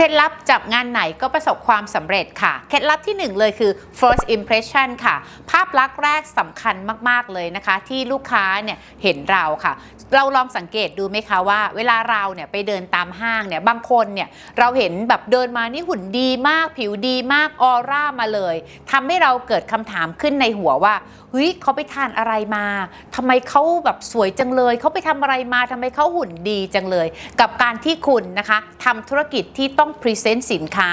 เคล็ดลับจับงานไหนก็ประสบความสำเร็จค่ะ เคล็ดลับที่หนึ่งเลยคือ first impression ค่ะ ภาพลักษณ์แรกสำคัญมาก ๆ เลยนะคะ ที่ลูกค้าเนี่ยเห็นเราค่ะ เราลองสังเกตดูไหมคะว่า เวลาเราเนี่ยไปเดินตามห้างเนี่ยบางคนเนี่ยเราเห็นแบบเดินมานี่หุ่นดีมาก ผิวดีมากออร่ามาเลยทำให้เราเกิดคำถามขึ้นในหัวว่าเฮ้ยเขาไปทานอะไรมาทำไมเขาแบบสวยจังเลย เขาไปทำอะไรมาทำไมเขาหุ่นดีจังเลย กับการที่คุณนะคะทำธุรกิจที่ต้องพรีเซนต์สินค้า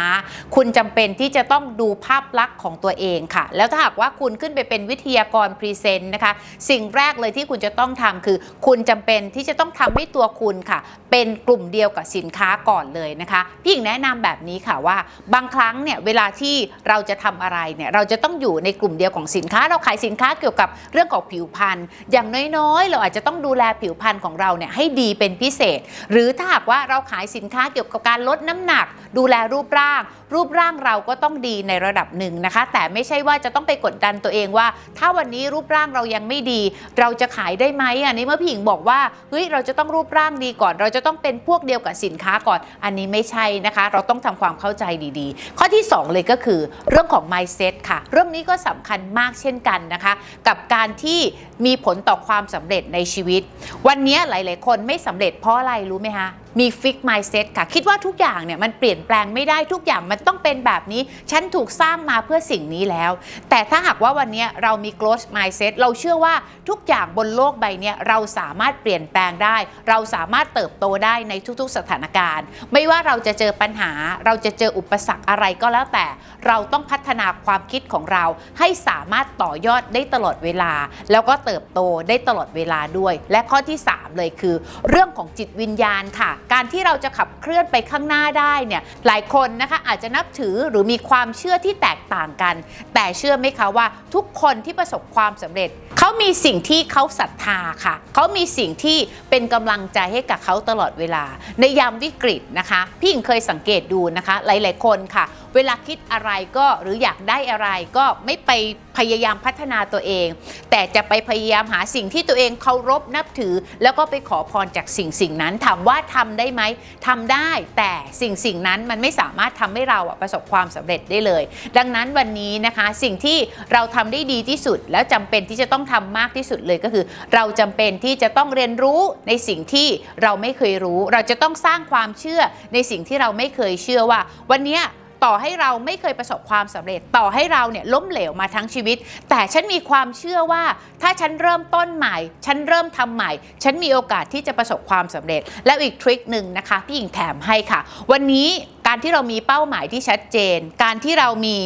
คุณจำเป็นที่จะต้องดูภาพลักษณ์ของตัวเองค่ะ แล้วถ้าหากว่าคุณขึ้นไปเป็นวิทยากรพรีเซนต์นะคะ สิ่งแรกเลยที่คุณจะต้องทำคือ คุณจำเป็นที่จะต้องทำให้ตัวคุณค่ะ เป็นกลุ่มเดียวกับสินค้าก่อนเลยนะคะพี่หญิงแนะนำแบบนี้ค่ะว่า บางครั้งเนี่ยเวลาที่เราจะทำอะไรเนี่ยเราจะต้องอยู่ในกลุ่มเดียวของสินค้า เราขายสินค้าเกี่ยวกับเรื่องของผิวพรรณอย่างน้อยๆ เราอาจจะต้องดูแลผิวพรรณของเราเนี่ยให้ดีเป็นพิเศษ หรือถ้าหากว่าเราขายสินค้าเกี่ยวกับการลดน้ำหนักดูแลรูปร่าง รูปร่างเราก็ต้องดีในระดับหนึ่งนะคะ แต่ไม่ใช่ว่าจะต้องไปกดดันตัวเองว่า ถ้าวันนี้รูปร่างเรายังไม่ดี เราจะขายได้ไหมอันนี้เมื่อพี่หญิงบอกว่าเฮ้ยเราจะต้องรูปร่างดีก่อน เราจะต้องเป็นพวกเดียวกับสินค้าก่อน อันนี้ไม่ใช่นะคะ เราต้องทำความเข้าใจดีๆ ข้อที่ 2 เลยก็คือเรื่องของ mindset ค่ะ เรื่องนี้ก็สำคัญมากเช่นกันนะคะ กับการที่มีผลต่อความสำเร็จในชีวิต วันนี้หลาย ๆ คนไม่สำเร็จเพราะอะไรรู้ไหมคะ มีฟิก mindset ค่ะ คิดว่าทุกอย่างเนี่ยมันเปลี่ยนแปลงไม่ได้ทุกอย่างมันต้องเป็นแบบนี้ ฉันถูกสร้างมาเพื่อสิ่งนี้แล้ว แต่ถ้าหากว่าวันนี้เรามี growth mindset เราเชื่อว่าทุกอย่างบนโลกใบนี้เราสามารถเปลี่ยนแปลงได้ เราสามารถเติบโตได้ในทุกๆสถานการณ์ ไม่ว่าเราจะเจอปัญหา เราจะเจออุปสรรคอะไรก็แล้วแต่ เราต้องพัฒนาความคิดของเรา ให้สามารถต่อยอดได้ตลอดเวลา แล้วก็เติบโตได้ตลอดเวลาด้วย และข้อที่ 3 เลยคือ เรื่องของจิตวิญญาณค่ะการที่เราจะขับเคลื่อนไปข้างหน้าได้เนี่ยหลายคนนะคะอาจจะนับถือหรือมีความเชื่อที่แตกต่างกัน แต่เชื่อไหมคะว่าทุกคนที่ประสบความสำเร็จ เขามีสิ่งที่เขาศรัทธาค่ะ เขามีสิ่งที่เป็นกำลังใจให้กับเขาตลอดเวลา ในยามวิกฤตนะคะ พี่หญิงเคยสังเกตดูนะคะ หลาย ๆ คนค่ะ เวลาคิดอะไรก็หรืออยากได้อะไรก็ไม่ไปพยายามพัฒนาตัวเอง แต่จะไปพยายามหาสิ่งที่ตัวเองเคารพนับถือ แล้วก็ไปขอพรจากสิ่งสิ่งนั้นถามว่าทำได้ไหมทำได้แต่สิ่งสิ่งนั้นมันไม่สามารถทำให้เราประสบความสำเร็จได้เลย ดังนั้นวันนี้นะคะสิ่งที่เราทำได้ดีที่สุด แล้วจำเป็นที่จะต้องทำมากที่สุดเลยก็คือ เราจำเป็นที่จะต้องเรียนรู้ในสิ่งที่เราไม่เคยรู้ เราจะต้องสร้างความเชื่อในสิ่งที่เราไม่เคยเชื่อว่า วันนี้ ต่อให้เราไม่เคยประสบความสำเร็จ ต่อให้เราเนี่ยล้มเหลวมาทั้งชีวิต แต่ฉันมีความเชื่อว่า ถ้าฉันเริ่มต้นใหม่ ฉันเริ่มทำใหม่ ฉันมีโอกาสที่จะประสบความสำเร็จ แล้วอีกทริคหนึ่งนะคะพี่หญิงแถมให้ค่ะ วันนี้ การที่เรามีเป้าหมายที่ชัดเจน การที่เรามี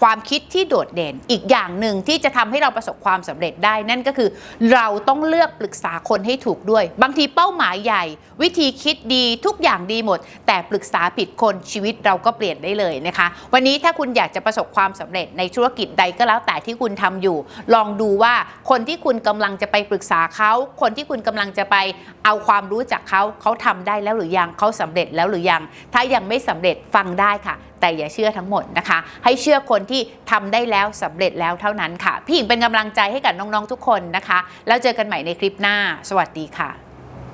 ความคิดที่โดดเด่น อีกอย่างหนึ่งที่จะทำให้เราประสบความสำเร็จได้ นั่นก็คือเราต้องเลือกปรึกษาคนให้ถูกด้วย บางทีเป้าหมายใหญ่ วิธีคิดดีทุกอย่างดีหมด แต่ปรึกษาผิดคนชีวิตเราก็เปลี่ยนได้เลยนะคะ วันนี้ถ้าคุณอยากจะประสบความสำเร็จในธุรกิจใดก็แล้วแต่ที่คุณทำอยู่ ลองดูว่าคนที่คุณกำลังจะไปปรึกษาเขาคนที่คุณกำลังจะไปเอาความรู้จากเขาเขาทำได้แล้วหรือยังเขาสำเร็จแล้วหรือยัง ถ้ายังไม่สำเร็จฟังได้ค่ะ แต่อย่าเชื่อทั้งหมดนะคะ ให้เชื่อคนที่ทำได้แล้วสำเร็จแล้วเท่านั้นค่ะ พี่หญิงเป็นกำลังใจให้กับน้องๆทุกคนนะคะ แล้วเจอกันใหม่ในคลิปหน้า สวัสดีค่ะ